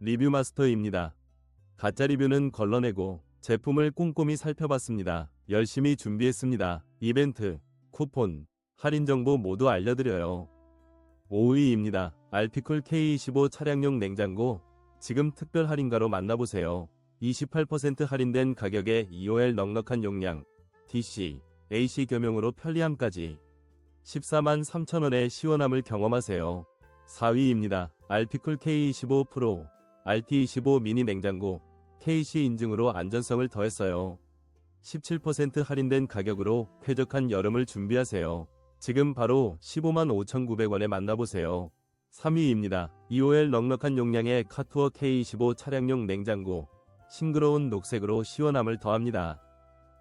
리뷰 마스터입니다. 가짜 리뷰는 걸러내고 제품을 꼼꼼히 살펴봤습니다. 열심히 준비했습니다. 이벤트, 쿠폰, 할인 정보 모두 알려드려요. 5위입니다. 알피쿨 K25 차량용 냉장고 지금 특별 할인가로 만나보세요. 28% 할인된 가격에 EOL 넉넉한 용량, DC, AC 겸용으로 편리함까지 14만 3천원의 시원함을 경험하세요. 4위입니다. 알피쿨 K25 프로, RT25 미니 냉장고, KC 인증으로 안전성을 더했어요. 17% 할인된 가격으로 쾌적한 여름을 준비하세요. 지금 바로 15만 5,900원에 만나보세요. 3위입니다. EOL 넉넉한 용량의 카투어 K25 차량용 냉장고, 싱그러운 녹색으로 시원함을 더합니다.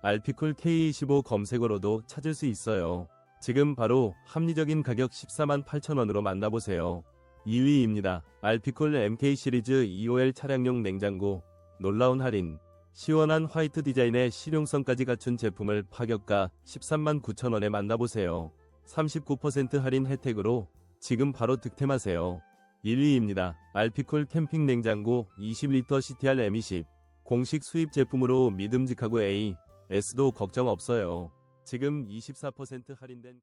알피쿨 K25 검색어로도 찾을 수 있어요. 지금 바로 합리적인 가격 14만 8천원으로 만나보세요. 2위입니다. 알피쿨 MK 시리즈 EOL 차량용 냉장고, 놀라운 할인, 시원한 화이트 디자인의 실용성까지 갖춘 제품을 파격가 13만 9천원에 만나보세요. 39% 할인 혜택으로 지금 바로 득템하세요. 1위입니다. 알피쿨 캠핑 냉장고 20리터 CTR M20 공식 수입 제품으로 믿음직하고 A, S도 걱정 없어요. 지금 24% 할인된